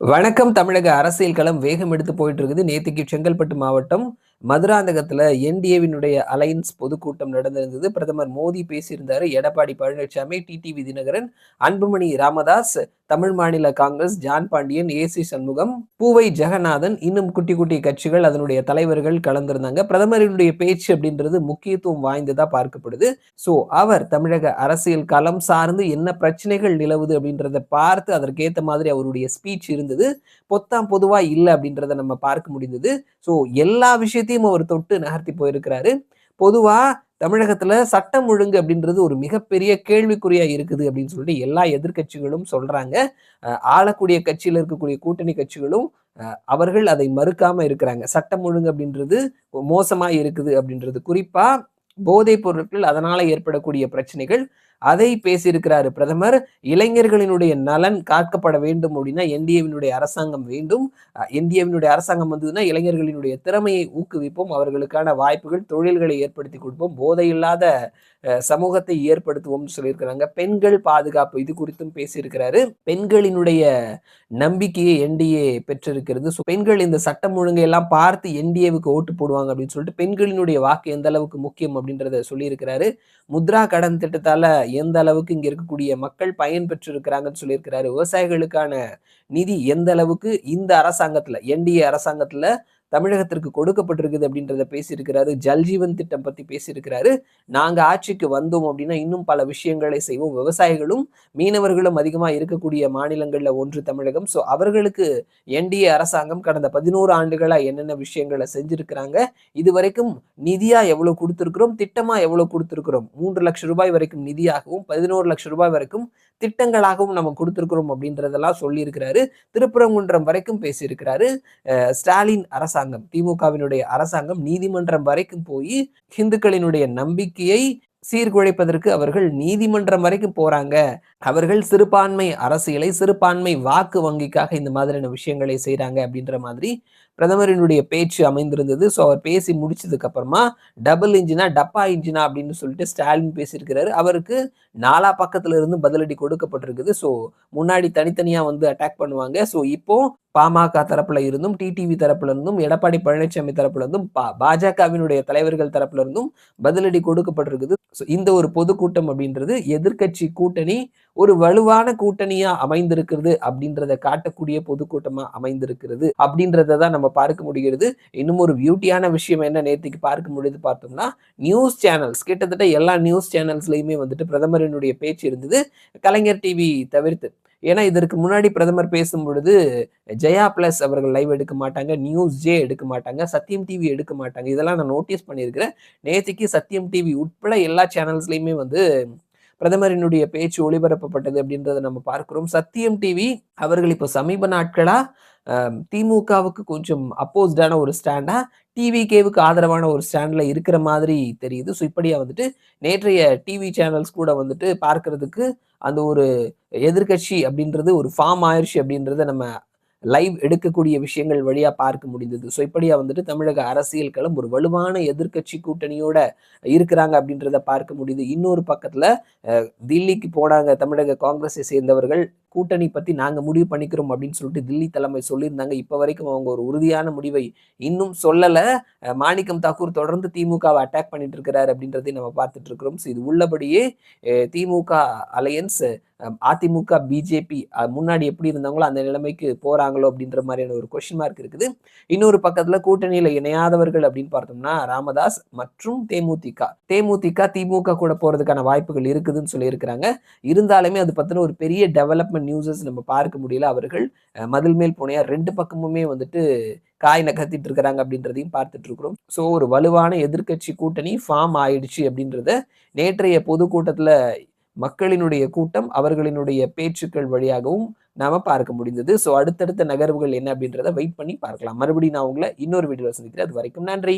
வணக்கம் தமிழக அரசியல் களம் வேகம் எடுத்து போயிட்டு இருக்குது. நேத்திக்கு செங்கல்பட்டு மாவட்டம் மதுராந்தகத்துல என்டிஏவினுடைய அலையன்ஸ் பொதுக்கூட்டம் நடந்திருந்தது. பிரதமர் மோடி பேசியிருந்தாரு. எடப்பாடி பழனிசாமி டிடிவி தினகரன் அன்புமணி ராமதாஸ் தமிழ் மாநில Congress John Pandian AC Shanmugam Poovai Jaganathan இன்னும் குட்டி குட்டி கட்சிகள் அதனுடைய தலைவர்கள் கலந்திருந்தாங்க. பிரதமரினுடைய பேச்சு அப்படின்றது முக்கியத்துவம் வாய்ந்ததா பார்க்கப்படுது. சோ அவர் தமிழக அரசியல் களம் சார்ந்து என்ன பிரச்சனைகள் நிலவுது அப்படின்றத பார்த்து அதற்கேற்ற மாதிரி அவருடைய ஸ்பீச் இருந்தது. பொத்தாம் பொதுவா இல்லை அப்படின்றத நம்ம பார்க்க முடிந்தது. ஸோ எல்லா விஷயத்தையும் அவர் தொட்டு நகர்த்தி போயிருக்கிறாரு. பொதுவா தமிழகத்துல சட்டம் ஒழுங்கு அப்படின்றது ஒரு மிகப்பெரிய கேள்விக்குறியா இருக்குது அப்படின்னு சொல்லிட்டு எல்லா எதிர்கட்சிகளும் சொல்றாங்க. ஆளக்கூடிய கட்சியில இருக்கக்கூடிய கூட்டணி கட்சிகளும் அவர்கள் அதை மறுக்காம இருக்கிறாங்க. சட்டம் ஒழுங்கு அப்படின்றது மோசமா இருக்குது அப்படின்றது. குறிப்பா போதைப் பொருட்கள் அதனால ஏற்படக்கூடிய பிரச்சனைகள் அதை பேசியிருக்கிறாரு பிரதமர். இளைஞர்களினுடைய நலன் காக்கப்பட வேண்டும் அப்படின்னா என்டிஏவினுடைய அரசாங்கம் வேண்டும். என்டிஏவினுடைய அரசாங்கம் வந்ததுன்னா இளைஞர்களினுடைய திறமையை ஊக்குவிப்போம். அவர்களுக்கான வாய்ப்புகள் தொழில்களை ஏற்படுத்தி கொடுப்போம். போதையில்லாத சமூகத்தை ஏற்படுத்துவோம்னு சொல்லியிருக்கிறாங்க. பெண்கள் பாதுகாப்பு இது குறித்தும் பேசியிருக்கிறாரு. பெண்களினுடைய நம்பிக்கையை என்டிஏ பெற்றிருக்கிறது. ஸோ பெண்கள் இந்த சட்டம் ஒழுங்கை எல்லாம் பார்த்து என்டிஏவுக்கு ஓட்டு போடுவாங்க அப்படின்னு சொல்லிட்டு பெண்களினுடைய வாக்கு எந்த அளவுக்கு முக்கியம் அப்படின்றத சொல்லியிருக்கிறாரு. முத்ரா கடன் திட்டத்தால எந்த அளவுக்கு இங்க இருக்கக்கூடிய மக்கள் பயன் பெற்றிருக்கிறாங்கன்னு சொல்லியிருக்கிறாரு. விவசாயிகளுக்கான நிதி எந்த அளவுக்கு இந்த அரசாங்கத்துல என்டிஏ அரசாங்கத்துல தமிழகத்திற்கு கொடுக்கப்பட்டிருக்குது அப்படின்றத பேசியிருக்கிறாரு. ஜல்ஜீவன் திட்டம் பத்தி பேசியிருக்கிறாரு. நாங்க ஆட்சிக்கு வந்தோம் அப்படின்னா இன்னும் பல விஷயங்களை செய்வோம். விவசாயிகளும் மீனவர்களும் அதிகமா இருக்கக்கூடிய மாநிலங்கள்ல ஒன்று தமிழகம். ஸோ அவர்களுக்கு என்டிஏ அரசாங்கம் கடந்த பதினோரு ஆண்டுகளா என்னென்ன விஷயங்களை செஞ்சிருக்கிறாங்க? இது வரைக்கும் நிதியா எவ்வளவு கொடுத்திருக்கிறோம்? திட்டமா எவ்வளவு கொடுத்திருக்கிறோம்? மூன்று லட்சம் ரூபாய் வரைக்கும் நிதியாகவும் பதினோரு லட்சம் ரூபாய் வரைக்கும் திட்டங்களாகவும் நம்ம கொடுத்திருக்கிறோம் அப்படின்றதெல்லாம் சொல்லியிருக்கிறாரு. திருப்பரங்குன்றம் வரைக்கும் பேசியிருக்கிறாரு. ஸ்டாலின் அரசாங்கம். அரசாங்கம் திமுகவினுடைய அரசாங்கம் நீதிமன்றம் வரைக்கும் போய் இந்துக்களினுடைய நம்பிக்கையை சீர்குலைப்பதற்கு அவர்கள் நீதிமன்றம் வரைக்கும் போறாங்க. அவர்கள் சிறுபான்மை அரசியலை சிறுபான்மை வாக்கு வங்கிக்காக இந்த மாதிரியான விஷயங்களை செய்கிறாங்க அப்படின்ற மாதிரி பிரதமரினுடைய பேச்சு அமைந்திருந்தது. ஸோ அவர் பேசி முடிச்சதுக்கு அப்புறமா டபுள் இன்ஜினா டப்பா இன்ஜினா அப்படின்னு சொல்லிட்டு ஸ்டாலின் பேசியிருக்கிறாரு. அவருக்கு நாலா பக்கத்துல இருந்து பதிலடி கொடுக்கப்பட்டிருக்குது. ஸோ முன்னாடி தனித்தனியா வந்து அட்டாக் பண்ணுவாங்க. ஸோ இப்போ பாமக தரப்புல இருந்தும் டிடிவி தரப்புல இருந்தும் எடப்பாடி பழனிசாமி தரப்புல இருந்தும் பாஜகவினுடைய தலைவர்கள் தரப்புல இருந்தும் பதிலடி கொடுக்கப்பட்டிருக்குது. இந்த ஒரு பொதுக்கூட்டம் அப்படின்றது எதிர்கட்சி கூட்டணி ஒரு வலுவான கூட்டணியா அமைந்திருக்கிறது அப்படின்றத காட்டக்கூடிய பொதுக்கூட்டமா அமைந்திருக்கிறது அப்படின்றத தான் நம்ம பார்க்க முடிகிறது. இன்னும் ஒரு பியூட்டியான விஷயம் என்ன நேற்றுக்கு பார்க்க முடியுது பார்த்தோம்னா நியூஸ் சேனல்ஸ் கிட்டத்தட்ட எல்லா நியூஸ் சேனல்ஸ்லயுமே வந்துட்டு பிரதமரினுடைய பேச்சு இருந்தது. கலைஞர் டிவி தவிர்த்து. ஏன்னா இதற்கு முன்னாடி பிரதமர் பேசும் பொழுது ஜெயா பிளஸ் அவர்கள் லைவ் எடுக்க மாட்டாங்க நியூஸ் ஜே எடுக்க மாட்டாங்க சத்தியம் டிவி எடுக்க மாட்டாங்க. இதெல்லாம் நான் நோட்டீஸ் பண்ணியிருக்கிறேன். நேற்றுக்கு சத்தியம் டிவி உட்பட எல்லா சேனல்ஸ்லையுமே வந்து பிரதமரினுடைய பேச்சு ஒளிபரப்பப்பட்டது அப்படின்றத நம்ம பார்க்கிறோம். சத்தியம் டிவி அவர்கள் இப்போ சமீப நாட்களா திமுகவுக்கு கொஞ்சம் அப்போஸ்டான ஒரு ஸ்டாண்டா டிவிகேவுக்கு ஆதரவான ஒரு ஸ்டாண்ட்ல இருக்கிற மாதிரி தெரியுது. ஸோ இப்படியா வந்துட்டு நேற்றைய டிவி சேனல்ஸ் கூட வந்துட்டு பார்க்கறதுக்கு அந்த ஒரு எதிர்கட்சி அப்படின்றது ஒரு ஃபார்ம் ஆயிடுச்சு அப்படின்றத நம்ம லைவ் எடுக்கக்கூடிய விஷயங்கள் வழியாக பார்க்க முடிந்தது. ஸோ இப்படியா வந்துட்டு தமிழக அரசியல் களம் ஒரு வலுவான எதிர்கட்சி கூட்டணியோட இருக்கிறாங்க அப்படின்றத பார்க்க முடியுது. இன்னொரு பக்கத்தில் தில்லிக்கு போனாங்க தமிழக காங்கிரஸை சேர்ந்தவர்கள். கூட்டணி பத்தி நாங்க முடிவு பண்ணிக்கிறோம் அப்படின்னு சொல்லிட்டு தில்லி தலைமை சொல்லியிருந்தாங்க. இப்ப வரைக்கும் அவங்க ஒரு உறுதியான முடிவை இன்னும் சொல்லல. மாணிக்கம் தாக்கூர் தொடர்ந்து திமுகவை அட்டாக் பண்ணிட்டு இருக்கிறாரு அப்படின்றதையும் நம்ம பார்த்துட்டு இருக்கிறோம். இது உள்ளபடியே திமுக அலையன்ஸ் அதிமுக பிஜேபி முன்னாடி எப்படி இருந்தாங்களோ அந்த நிலைமைக்கு போறாங்களோ அப்படின்ற மாதிரியான ஒரு கொஸ்டின் மார்க் இருக்குது. இன்னொரு பக்கத்துல கூட்டணியில இணையாதவர்கள் அப்படின்னு பார்த்தோம்னா ராமதாஸ் மற்றும் தேமுதிக. தேமுதிக திமுக கூட போறதுக்கான வாய்ப்புகள் இருக்குதுன்னு சொல்லி இருக்கிறாங்க இருந்தாலுமே அது பத்தின ஒரு பெரிய டெவலப்மெண்ட் நியூஸஸ் நம்ம பார்க்க முடியல. அவர்கள் மதில் மேல் போனையா ரெண்டு பக்கமுமே வந்துட்டு காய் நகர்த்திட்டு இருக்கிறாங்க அப்படின்றதையும் பார்த்துட்டு இருக்கிறோம். ஸோ ஒரு வலுவான எதிர்கட்சி கூட்டணி ஃபார்ம் ஆயிடுச்சு அப்படின்றத நேற்றைய பொதுக்கூட்டத்தில் மக்களினுடைய கூட்டம் அவர்களினுடைய பேச்சுக்கள் வழியாகவும் நாம பார்க்க முடிந்தது. ஸோ அடுத்தடுத்த நகர்வுகள் என்ன அப்படின்றத வெயிட் பண்ணி பார்க்கலாம். மறுபடியும் நான் உங்களை இன்னொரு வீடியோவில் சந்திக்கிறேன். அது வரைக்கும் நன்றி.